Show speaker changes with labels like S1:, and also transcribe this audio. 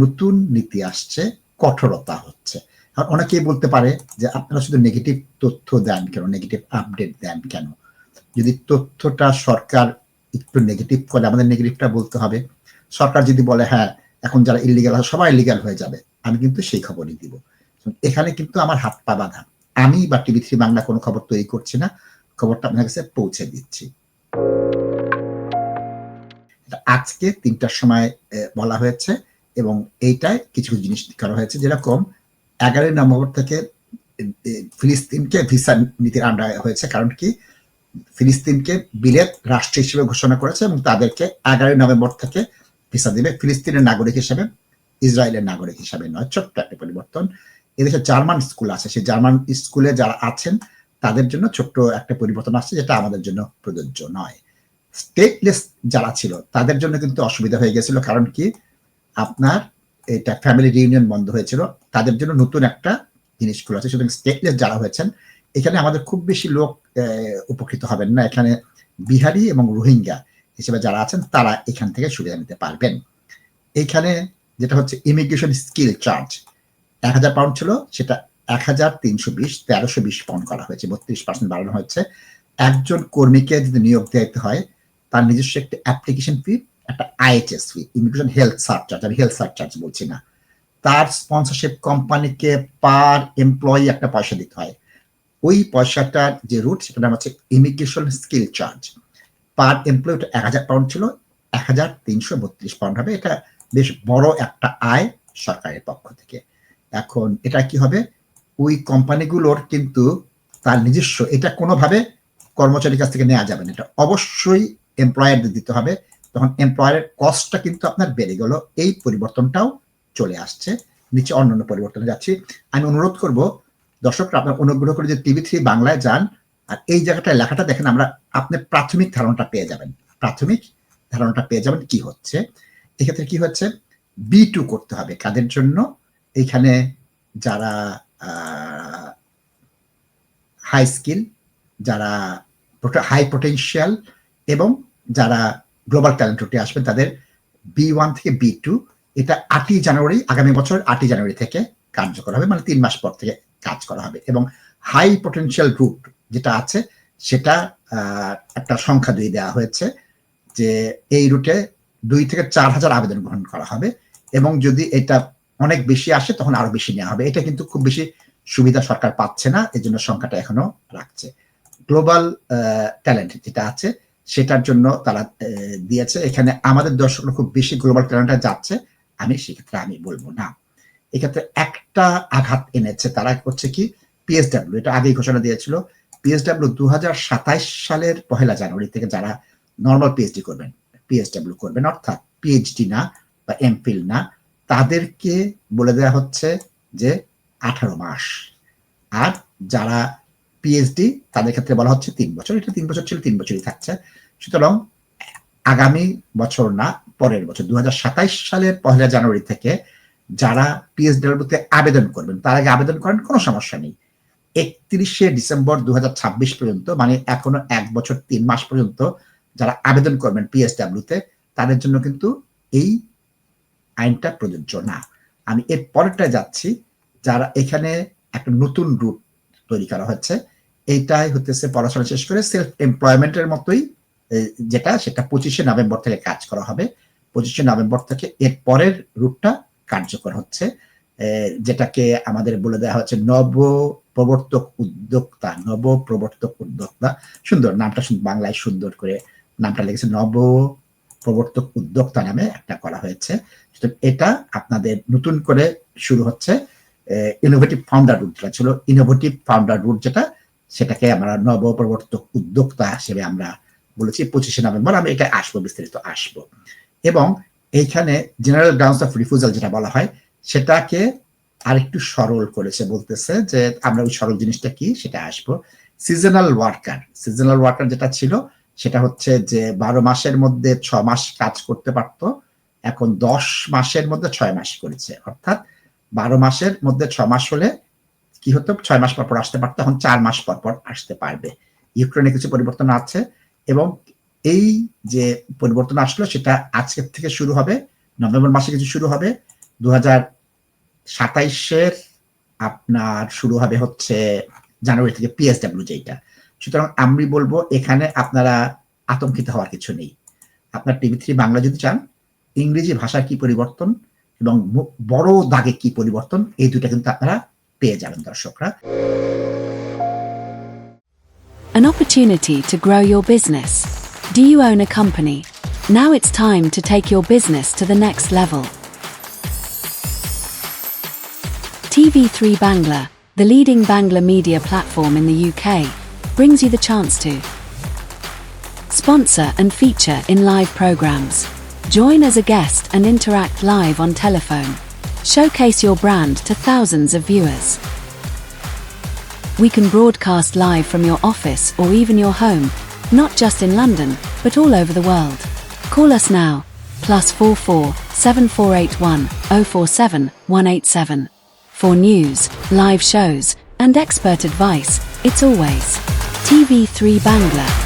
S1: নতুন নীতি আসছে, কঠোরতা হচ্ছে। আর অনেকেই বলতে পারে যে আপনারা শুধু নেগেটিভ তথ্য দেন কেন নেগেটিভ আপডেট দেন কেন? যদি তথ্যটা সরকার একটু নেগেটিভ করে, আমাদের নেগেটিভটা বলতে হবে। সরকার যদি বলে হ্যাঁ এখন যারা ইলিগাল হয় সবাই ইলিগাল হয়ে যাবে। আমি কিন্তু সেই খবরই দিব। এখানে কিন্তু আমার হাত পা বাঁধা। আমি বা টিভি থ্রি বাংলা কোনো খবর তৈরি করছি না। খবরটা আপনার কাছে পৌঁছে দিচ্ছি। আজকে তিনটার সময় বলা হয়েছে এবং এইটাই কিছু কিছু জিনিস করা হয়েছে যেরকম এগারোই নভেম্বর থেকে ফিলিস্তিনকে ভিসা নীতির আন্ডার হয়েছে। কারণ কি? ফিলিস্তিনকে বিলেত রাষ্ট্র হিসেবে ঘোষণা করেছে এবং তাদেরকে এগারোই নভেম্বর থেকে ভিসা দিবে। ফিলিস্তিনের নাগরিক হিসেবে, ইসরায়েলের নাগরিক হিসাবে নয়, ছোট্ট একটা পরিবর্তন। এদেশে জার্মান স্কুল আছে। সেই জার্মান স্কুলে যারা আছেন, তাদের জন্য ছোট্ট একটা পরিবর্তন আসছে যেটা আমাদের জন্য প্রযোজ্য নয়। স্টেটলেস যারা ছিল, তাদের জন্য কিন্তু অসুবিধা হয়ে গেছিল। কারণ কি? আপনার এটা ফ্যামিলি রিউনিয়ন বন্ধ হয়েছিল, তাদের জন্য নতুন একটা জিনিস খুলে আছে, সুতরাং স্টেটলেস যারা হয়েছেন, এখানে আমাদের খুব বেশি লোক উপকৃত হবেন না। এখানে বিহারি এবং রোহিঙ্গা হিসেবে যারা আছেন, তারা এখান থেকে সুবিধা নিতে পারবেন। এইখানে যেটা হচ্ছে ইমিগ্রেশন স্কিল চার্জ এক হাজার পাউন্ড ছিল, সেটা এক হাজার তিনশো বিশ, তেরোশো বিশ পাউন্ড করা হয়েছে, বত্রিশ পার্সেন্ট বাড়ানো হয়েছে। একজন কর্মীকে যদি নিয়োগ দিতে হয়, তার নিজস্ব একটি অ্যাপ্লিকেশন ফি একটা IHS fee immigration health surcharge আমি হেলথ সার্চার্জ বলছি না। তার স্পন্সরশিপ কোম্পানিকে পার এমপ্লয়ি একটা পয়সা দিতে হয়। ওই পয়সাটার যে রুট সেটার নাম হচ্ছে immigration skill charge per employee এক হাজার পাউন্ড ছিল, এক হাজার তিনশো বত্রিশ পাউন্ড হবে। এটা বেশ বড় একটা আয় সরকারের পক্ষ থেকে। এখন এটা কি হবে? ওই কোম্পানিগুলোর কিন্তু তার নিজস্ব, এটা কোনোভাবে কর্মচারীর কাছ থেকে নেওয়া যাবে না। এটা অবশ্যই এমপ্লয়ারদের দিতে হবে। তখন এমপ্লয়ারের কস্টটা কিন্তু আপনার বেড়ে গেল। এই পরিবর্তনটাও চলে আসছে। নিচে অন্যান্য পরিবর্তনে যাচ্ছি। আমি অনুরোধ করব দর্শকরা আপনার অনুগ্রহ করে যে টিভি থ্রি বাংলায় যান, আর এই জায়গাটায় লেখাটা দেখেন, আমরা আপনি প্রাথমিক ধারণাটা পেয়ে যাবেন। প্রাথমিক ধারণাটা পেয়ে যাবেন কি হচ্ছে? এক্ষেত্রে কি হচ্ছে? বি টু করতে হবে। কাদের জন্য? এখানে যারা হাই স্কিল যারা হাই পোটেনশিয়াল এবং যারা গ্লোবাল ট্যালেন্ট আসবেন তাদের বি ওয়ান থেকে বি টু। এটা আটই জানুয়ারি, আগামী বছর আটই জানুয়ারি থেকে কার্যকর হবে মানে তিন মাস পর থেকে কাজ করা হবে। এবং হাই পোটেনশিয়াল রুট যেটা আছে, সেটা একটা সংখ্যা দিয়ে দেওয়া হয়েছে যে এই রুটে দুই থেকে চার হাজার আবেদন গ্রহণ করা হবে এবং যদি এটা অনেক বেশি আসে, তখন আরও বেশি নেওয়া হবে। এটা কিন্তু খুব বেশি সুবিধা সরকার পাচ্ছে না এই জন্য সংখ্যাটা এখনও রাখছে। গ্লোবাল ট্যালেন্ট যেটা আছে সেটার জন্য তারা দিয়েছে। এখানে আমাদের দর্শকরা খুব বেশি গ্লোবাল ট্যালেন্টে যাচ্ছে। আমি সেক্ষেত্রে আমি বলব না। এক্ষেত্রে একটা আঘাত এনেছে তারা হচ্ছে কি পিএসডাব্লিউ এটা আগেই ঘোষণা দিয়েছিল। পিএসডাব্লিউ দু সালের পহেলা জানুয়ারি থেকে যারা নর্মাল পিএইচডি করবেন পিএসডাব্লিউ করবেন, অর্থাৎ পিএইচডি না বা এমফিল না, তাদেরকে বলে দেওয়া হচ্ছে যে আঠারো মাস। আর যারা পিএইচডি তাদের ক্ষেত্রে বলা হচ্ছে তিন বছর। এটা তিন বছর ছিল, তিন বছরই থাকছে। সুতরাং আগামী বছর না, পরের বছর দু সালের পহেলা জানুয়ারি থেকে যারা পিএইচডিতে আবেদন করবেন, তার আগে আবেদন করেন কোনো সমস্যা নেই। একত্রিশে ডিসেম্বর দুই হাজার ছাব্বিশ পর্যন্ত মানে এখনও এক বছর তিন মাস পর্যন্ত যারা আবেদন করবেন পিএসডাব্লিউতে তাদের জন্য কিন্তু এই আইনটা প্রযোজ্য না। আমি এর পরেরটা যাচ্ছি, যারা এখানে একটা নতুন রুট তৈরি করা হচ্ছে এইটাই হতেছে পড়াশোনা শেষ করে সেলফ এমপ্লয়মেন্টের মতোই যেটা সেটা পঁচিশে নভেম্বর থেকে কাজ করা হবে। পঁচিশে নভেম্বর থেকে এর পরের রুটটা কার্যকর হচ্ছে। যেটাকে আমাদের বলে দেওয়া হচ্ছে নব প্রবর্তক উদ্যোক্তা নব প্রবর্তক উদ্যোক্তা। সুন্দর, নামটা বাংলায় সুন্দর করে নামটা লেগেছে নব প্রবর্তক উদ্যোক্তা নামে একটা করা হয়েছে। এটা আপনাদের নতুন করে শুরু হচ্ছে ইনোভেটিভ ফাউন্ডার রুটটা ছিল। ইনোভেটিভ ফাউন্ডার রুট যেটা সেটাকে আমরা নব প্রবর্তক উদ্যোক্তা হিসেবে আমরা বলেছি পঁচিশে নভেম্বর আমি এটা আসব, বিস্তারিত আসব। এবং এইখানে জেনারেল গ্রাউন্ডস অফ রিফিউজাল যেটা বলা হয়, সেটাকে আরেকটু সরল করেছে, বলতেছে যে আমরা ওই সরল জিনিসটা কি, সেটা আসব। সিজনাল ওয়ার্কার সিজনাল ওয়ার্কার যেটা ছিল, সেটা হচ্ছে যে বারো মাসের মধ্যে ছ মাস কাজ করতে পারত, এখন দশ মাসের মধ্যে ছয় মাস করেছে। অর্থাৎ বারো মাসের মধ্যে ছ মাস হলে কি হতো? ছয় মাস পর পর আসতে পারতো এখন চার মাস পর পর আসতে পারবে। ইউক্রেনে কিছু পরিবর্তন আছে এবং এই যে পরিবর্তন আসলো, সেটা আজকের থেকে শুরু হবে, নভেম্বর মাসে কিছু শুরু হবে। দু হাজার সাতাইশের আপনার শুরু হবে হচ্ছে জানুয়ারি থেকে পিএসডাব্লিউ যেটা সুতরাং আমি বলব, এখানে আপনারা আতঙ্কিত হওয়ার কিছু নেই। আপনার টিভি থ্রি বাংলা যদি চান, ইংরেজি ভাষার কি পরিবর্তন এবং বড় দাগে কি পরিবর্তন, এই দুটা কিন্তু আপনারা পেয়ে যাবেন দর্শকরা
S2: An opportunity to grow your business. Do you own a company? Now it's time to take your business to the next level. TV3 Bangla, the leading Bangla media platform in the UK, brings you the chance to sponsor and feature in live programs. Join as a guest and interact live on telephone. Showcase your brand to thousands of viewers. We can broadcast live from your office or even your home, not just in London, but all over the world. Call us now, plus 44 7481 047 187. For news, live shows, and expert advice, it's always TV3 Bangla.